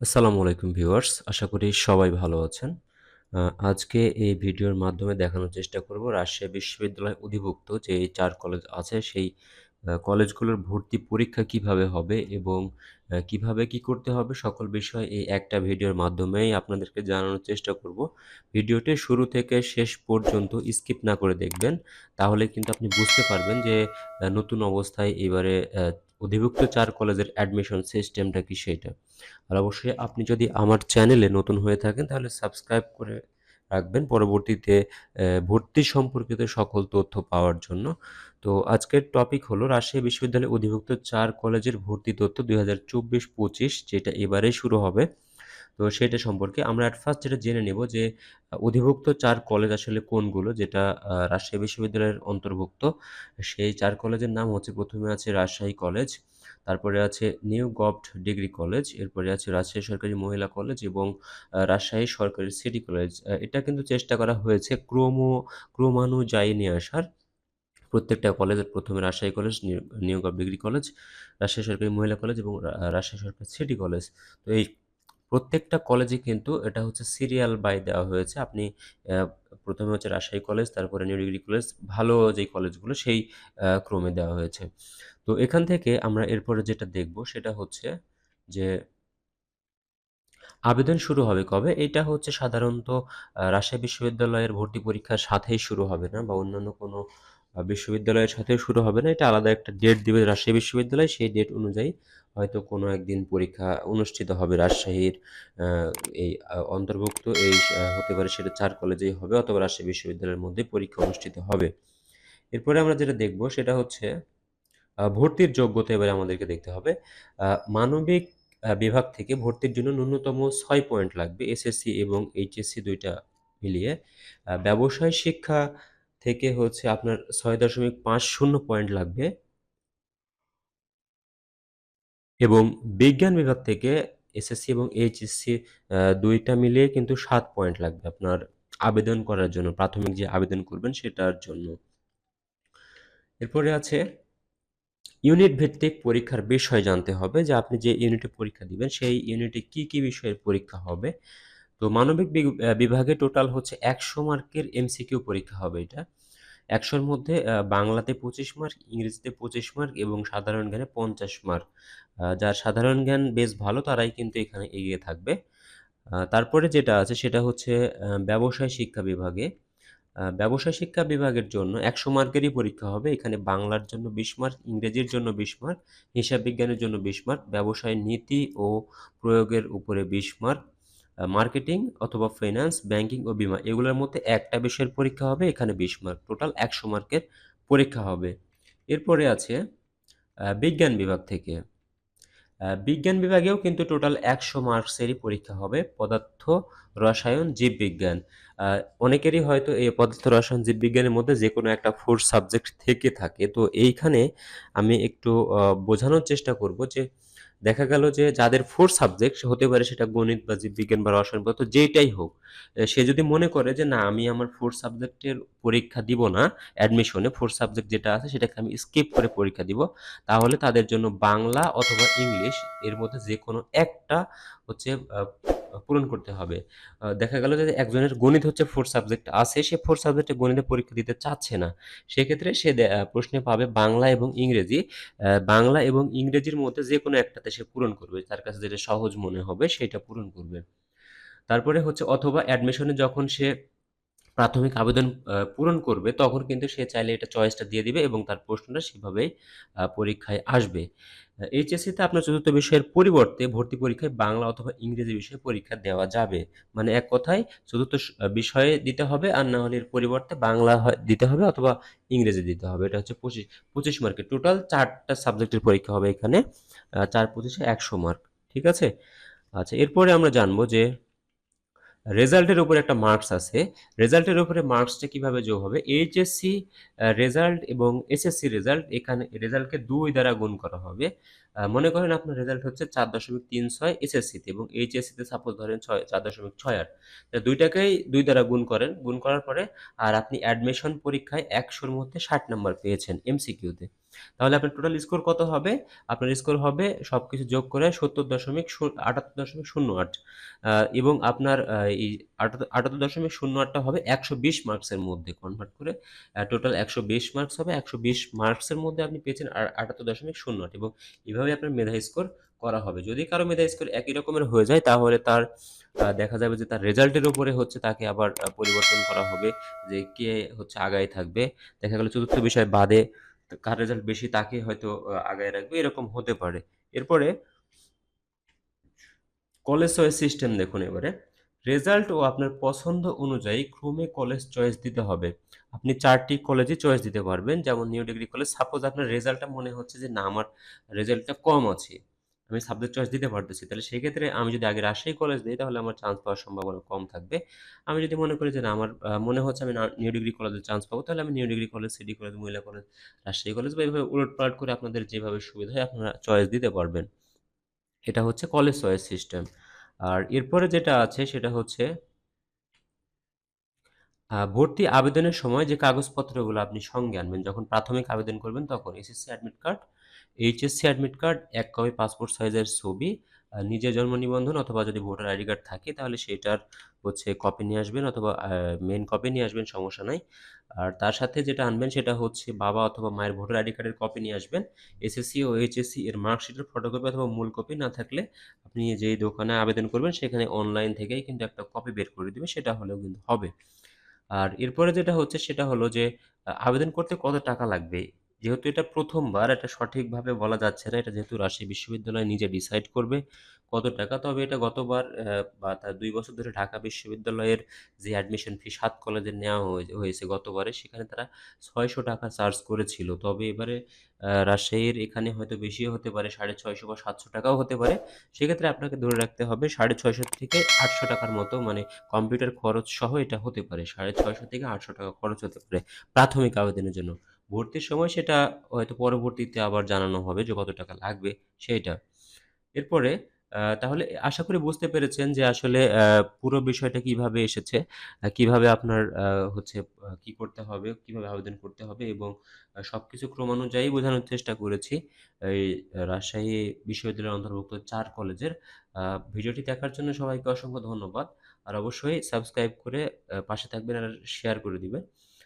আসসালামু আলাইকুম ভিউয়ার্স, আশা করি সবাই ভালো আছেন। আজকে এই ভিডিওর মাধ্যমে দেখানোর চেষ্টা করব রাজশাহী বিশ্ববিদ্যালয় অধিভুক্ত যে চার কলেজ আছে, সেই কলেজগুলোর ভর্তি পরীক্ষা কীভাবে হবে এবং কীভাবে কি করতে হবে সকল বিষয় এই একটা ভিডিওর মাধ্যমেই আপনাদেরকে জানানোর চেষ্টা করব। ভিডিওটি শুরু থেকে শেষ পর্যন্ত স্কিপ না করে দেখবেন, তাহলে কিন্তু আপনি বুঝতে পারবেন যে নতুন অবস্থায় এবারে অধিভুক্ত চার কলেজের অ্যাডমিশন সিস্টেমটা কি সেটা? আর অবশ্যই আপনি যদি আমার চ্যানেলে নতুন হয়ে থাকেন, তাহলে সাবস্ক্রাইব করে রাখবেন পরবর্তীতে ভর্তি সম্পর্কিত সকল তথ্য পাওয়ার জন্য। তো আজকের টপিক হলো রাজশাহী বিশ্ববিদ্যালয়ে অধিভুক্ত চার কলেজের ভর্তি তথ্য দুই হাজার যেটা এবারে শুরু হবে। তো সেটা সম্পর্কে আমরা অ্যাট ফার্স্ট যেটা জেনে নেব যে অধিভুক্ত চার কলেজ আসলে কোনগুলো? যেটা রাজশাহী বিশ্ববিদ্যালয়ের অন্তর্ভুক্ত। সেই চার কলেজের নাম হচ্ছে প্রথমে আছে রাজশাহী কলেজ তারপরে আছে নিউ গভট ডিগ্রি কলেজ এরপরে আছে রাজশাহী সরকারি মহিলা কলেজ এবং রাজশাহী সরকারি সিটি কলেজ এটা কিন্তু চেষ্টা করা হয়েছে ক্রমো, ক্রমানুযায়ী নিয়ে আসার। প্রত্যেকটা কলেজের প্রথমে Rajshahi college new gov degree college Rajshahi সরকারি মহিলা কলেজ এবং রাজশাহী সরকারি সিটি কলেজ তো এই প্রত্যেকটা কলেজে কিন্তু এটা হচ্ছে সিরিয়াল বাই দেওয়া হয়েছে আপনি প্রথমে হচ্ছে রাজশাহী কলেজ তারপরে নিউ ডিগ্রি কলেজ ভালো যে কলেজগুলো সেই ক্রমে দেওয়া হয়েছে তো এখান থেকে আমরা এরপরে যেটা দেখব সেটা হচ্ছে যে আবেদন শুরু হবে কবে? এটা হচ্ছে সাধারণত রাজশাহী বিশ্ববিদ্যালয়ের ভর্তি পরীক্ষার সাথেই শুরু হবে না বা অন্যান্য কোনো বিশ্ববিদ্যালয়ের সাথেও শুরু হবে না। এটা আলাদা একটা ডেট দিবে রাজশাহী বিশ্ববিদ্যালয়। সেই ডেট অনুযায়ী হয়তো কোনো একদিন পরীক্ষা অনুষ্ঠিত হবে রাজশাহীর এই অন্তর্ভুক্ত, এই হতে পারে সেটা চার কলেজেই হবে অথবা রাজশাহী বিশ্ববিদ্যালয়ের মধ্যে পরীক্ষা অনুষ্ঠিত হবে। এরপরে আমরা যেটা দেখব সেটা হচ্ছে ভর্তির যোগ্যতা এবারে আমাদেরকে দেখতে হবে। মানবিক বিভাগ থেকে ভর্তির জন্য ন্যূনতম ছয় পয়েন্ট লাগবে এসএসসি এবং এইচএসসি ২ টা মিলিয়ে। ব্যবসায় শিক্ষা থেকে হচ্ছে আপনার ৬.৫০ পয়েন্ট লাগবে এবং বিজ্ঞান বিভাগ থেকে এসএসসি এবং এইচএসসি আ ২ টা মিলিয়ে কিন্তু সাত পয়েন্ট লাগবে আপনার আবেদন করার জন্য। প্রাথমিক যে আবেদন করবেন সেটার জন্য। এরপরে আছে ইউনিট ভিত্তিক পরীক্ষার বিষয় জানতে হবে যে আপনি যে ইউনিটে পরীক্ষা দিবেন সেই ইউনিটে কি, কি বিষয়ের পরীক্ষা হবে। তো মানবিক বিভাগে টোটাল হচ্ছে ১০০ মার্কের এমসিকিউ পরীক্ষা হবে এটা। ১০০ র মধ্যে বাংলাতে ২৫ মার্ক, ইংরেজিতে ২৫ মার্ক এবং সাধারণ জ্ঞানে ৫০ মার্ক। যার সাধারণ জ্ঞান বেশ ভালো তারাই কিন্তু এখানে এগিয়ে থাকবে। তারপরে যেটা আছে সেটা হচ্ছে ব্যবসায় শিক্ষা বিভাগে। ব্যবসায় শিক্ষা বিভাগের জন্য ১০০ মার্কেরই পরীক্ষা হবে। এখানে বাংলার জন্য ২০ মার্ক, ইংরেজির জন্য ২০ মার্ক, হিসাব বিজ্ঞানের জন্য ২০ মার্ক, ব্যবসায় নীতি ও প্রয়োগের উপরে ২০ মার্ক, মার্কেটিং অথবা ফাইন্যান্স, ব্যাংকিং ও বীমা এগুলোর মধ্যে একটা বিষয়ের পরীক্ষা হবে, এখানে ২০ মার্ক। টোটাল ১০০ মার্কের পরীক্ষা হবে। এরপরে আছে বিজ্ঞান বিভাগ থেকে। বিজ্ঞান বিভাগেও কিন্তু টোটাল ১০০ মার্কসেরই পরীক্ষা হবে। পদার্থ, রসায়ন, জীববিজ্ঞান। অনেকেরই হয়তো এই পদার্থ, রসায়ন, জীববিজ্ঞানের মধ্যে যেকোনো একটা 4 সাবজেক্ট থেকে থাকে। তো এইখানে আমি একটু বোঝানোর চেষ্টা করব যে দেখা গেল যে যাদের ফোর সাবজেক্ট হতে পারে সেটা গণিত বা জীববিজ্ঞান বা রসায়ন বা তো যেটাই হোক। সে যদি মনে করে যে, না, আমি আমার ফোর সাবজেক্টের পরীক্ষা দিব না অ্যাডমিশনে ফোর সাবজেক্ট যেটা আছে, সেটাকে আমি স্কিপ করে পরীক্ষা দিব। তাহলে তাদের জন্য বাংলা অথবা ইংলিশ এর মধ্যে যে কোনো একটা হচ্ছে পূরণ করতে হবে। দেখা গেল যে একজনের গণিত হচ্ছে ফোর সাবজেক্ট আছে, সে ফোর সাবজেক্টে গণিতে পরীক্ষা দিতে চাচ্ছে না। সেক্ষেত্রে সে প্রশ্নে পাবে বাংলা এবং ইংরেজি। বাংলা এবং ইংরেজির মধ্যে যে কোনো একটাতে সে পূরণ করবে। তার কাছে যেটা সহজ মনে হবে সেটা পূরণ করবে। তারপরে হচ্ছে অথবা অ্যাডমিশনে যখন সে প্রাথমিক আবেদন পূরণ করবে, তখন কিন্তু সে চাইলে এটা চয়েসটা দিয়ে দিবে এবং তার প্রশ্নটা সেভাবেই পরীক্ষায় আসবে। এইচএসসিতে আপনার চতুর্থ বিষয়ের পরিবর্তে ভর্তি পরীক্ষায় বাংলা অথবা ইংরেজি বিষয়ে পরীক্ষা দেওয়া যাবে। মানে এক কথায় চতুর্থ বিষয়ে দিতে হবে আর না হলে এর পরিবর্তে বাংলা দিতে হবে অথবা ইংরেজি দিতে হবে। এটা হচ্ছে ২৫ ২৫ মার্কের। টোটাল ৪ টা সাবজেক্টের পরীক্ষা হবে এখানে। চার পঁচিশে ১০০ মার্ক। ঠিক আছে? আচ্ছা এরপরে আমরা জানব যে রেজাল্টের উপরে একটা মার্কস আছে। রেজাল্টের উপরে মার্কসটা কীভাবে যোগ হবে? এইচএসসি রেজাল্ট এবং এসএসসি রেজাল্ট, এখানে, রেজাল্টকে দুই দ্বারা গুণ করা হবে। মনে করেন আপনার রেজাল্ট হচ্ছে ৪.36 এসএসসিতে এবং এইচএসসিতে সাপোজ ধরেন ছয় ৪.৬৮ তা ২ টাকেই ২ দ্বারা গুণ করেন। গুণ করার পরে আর আপনি অ্যাডমিশন পরীক্ষায় একশোর মধ্যে ৬০ নাম্বার পেয়েছেন এমসিকিউতে। তাহলে আপনার টোটাল স্কোর কত হবে? আপনার স্কোর হবে সবকিছু যোগ করে সত্তর দশমিক আটাত্তর দশমিক শূন্য আট এবং আপনার এই আটাত্তর দশমিক শূন্য আটটা হবে ১২০ মার্কসের মধ্যে কনভার্ট করে টোটাল একশো বিশ মার্কস হবে। ১২০ মার্কসের মধ্যে আপনি পেয়েছেন আটাত্তর দশমিক শূন্য আট এবং এভাবেই আপনার মেধা স্কোর করা হবে। যদি কারও মেধা স্কোর একই রকমের হয়ে যায়, তাহলে তার দেখা যাবে যে তার রেজাল্টের উপরে হচ্ছে তাকে আবার পরিবর্তন করা হবে যে কে হচ্ছে আগায় থাকবে। দেখা গেল চতুর্থ বিষয় বাদে কার রেজাল্ট বেশি তাকে হয়তো আগায় রাখবে, এরকম হতে পারে। এরপরে কলেজ সিস্টেম দেখুন এবারে। রেজাল্ট ও আপনার পছন্দ অনুযায়ী ক্রমে কলেজ চয়েস দিতে হবে। আপনি ৪ টি কলেজে চয়েস দিতে পারবেন। যেমন নিউ ডিগ্রি কলেজ সাপোজ আপনার রেজাল্টটা মনে হচ্ছে যে না আমার রেজাল্টটা কম আছে। আমি সাবজেক্ট চয়েস দিতে পারতেছি। তাহলে সেক্ষেত্রে আমি যদি আগে রাজশাহী কলেজ দিই তাহলে আমার চান্স পাওয়ার সম্ভাবনা কম থাকবে। আমি যদি মনে করি যে না আমার মনে হচ্ছে আমি নিউ ডিগ্রি কলেজে চান্স পাবো তাহলে আমি new degree college, city college, মহিলা কলেজ, রাজশাহী কলেজ বা এভাবে উলটপালট করে আপনাদের যেভাবে সুবিধা হয় আপনারা চয়েস দিতে পারবেন। এটা হচ্ছে কলেজ চয়েস সিস্টেম। আর এরপরে যেটা আছে সেটা হচ্ছে ভর্তি আবেদনের সময় যে কাগজপত্রগুলো আপনি সঙ্গে আনবেন যখন প্রাথমিক আবেদন করবেন তখন SSC admit card, HSC admit card, এক কপি পাসপোর্ট সাইজের ছবি, নিজের জন্ম নিবন্ধন অথবা যদি ভোটার আইডি কার্ড থাকে, তাহলে সেটার হচ্ছে কপি নিয়ে আসবেন অথবা মেন কপি নিয়ে আসবেন, সমস্যা নাই। আর তার সাথে যেটা আনবেন সেটা হচ্ছে বাবা অথবা মায়ের ভোটার আইডি কার্ডের কপি নিয়ে আসবেন। এসএসসি ও এইচএসসি এর মার্কশিটের ফটোকপি অথবা মূল কপি না থাকলে আপনি যেই দোকানে আবেদন করবেন, সেখানে অনলাইন থেকেই কিন্তু একটা কপি বের করে দেবে সেটা হলেও কিন্তু হবে। আর এরপরে যেটা হচ্ছে, সেটা হলো যে আবেদন করতে কত টাকা লাগবে? যেহেতু এটা প্রথমবার, এটা সঠিকভাবে বলা যাচ্ছে না। এটা যেহেতু রাজশাহী বিশ্ববিদ্যালয় নিজে ডিসাইড করবে কত টাকা। তবে এটা গতবার বা তার দুই বছর ধরে ঢাকা বিশ্ববিদ্যালয়ের যে অ্যাডমিশন ফি সাত কলেজের নেওয়া হয়ে হয়েছে গতবারে, সেখানে তারা ৳৬০০ চার্জ করেছিল। তবে এবারে রাজশাহীর এখানে হয়তো বেশিও হতে পারে ৳৬৫০ বা সাতশো টাকাও হতে পারে। সেক্ষেত্রে আপনাকে ধরে রাখতে হবে ৳৬৫০ থেকে আটশো টাকার মতো মানে কম্পিউটার খরচ সহ এটা হতে পারে। ৳৬৫০ থেকে ৳৮০০ খরচ হতে পারে প্রাথমিক আবেদনের জন্য। ভর্তির সময় সেটা হয়তো পরবর্তীতে আবার জানানো হবে যে কত টাকা লাগবে সেইটা। এরপরে তাহলে আশা করি বুঝতে পেরেছেন যে আসলে পুরো বিষয়টা কীভাবে এসেছে, কীভাবে আপনার হচ্ছে কি করতে হবে, কীভাবে আবেদন করতে হবে এবং আ সবকিছু ক্রমানুযায়ী বোঝানোর চেষ্টা করেছি। এই রাজশাহী বিশ্ববিদ্যালয়ের অন্তর্ভুক্ত চার কলেজের। ভিডিওটি দেখার জন্য সবাইকে অসংখ্য ধন্যবাদ। আর অবশ্যই সাবস্ক্রাইব করে পাশে থাকবেন আর শেয়ার করে দিবেন।